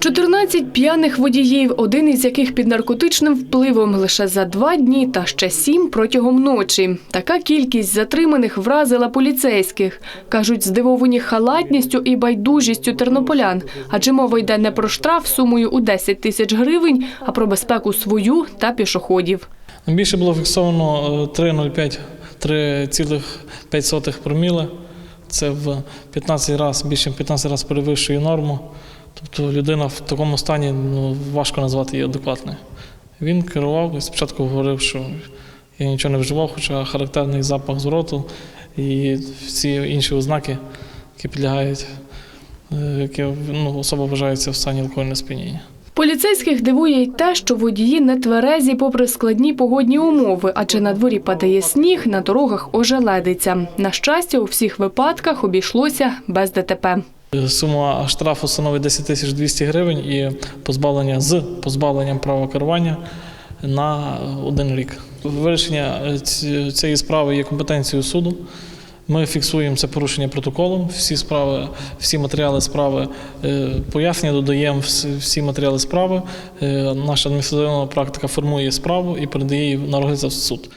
14 п'яних водіїв, один із яких під наркотичним впливом лише за два дні та ще сім протягом ночі. Така кількість затриманих вразила поліцейських. Кажуть, здивовані халатністю і байдужістю тернополян. Адже мова йде не про штраф сумою у 10 тисяч гривень, а про безпеку свою та пішоходів. Найбільше було фіксовано е, 3,05 3,5 проміли. Це в 15 разів, більше 15 разів перевищує норму. Тобто людина в такому стані ну, важко назвати її адекватною. Він керував і спочатку говорив, що я нічого не вживав, хоча характерний запах з роту і всі інші ознаки, які підлягають, е, які ну, особа вважається в стані алкогольного сп'яніння. Поліцейських дивує й те, що водії не тверезі попри складні погодні умови, адже на дворі падає сніг, на дорогах ожеледиться. На щастя, у всіх випадках обійшлося без ДТП. Сума штрафу становить 10 тисяч 200 гривень і позбавлення з позбавленням права керування на один рік. Вирішення е, цієї справи є компетенцією суду. Ми фіксуємо це порушення протоколом. Всі справи, всі матеріали справи е, пояснення додаємо всі- матеріали справи. Е, Наша адміністративна практика формує справу і передає її на розгляд в суд.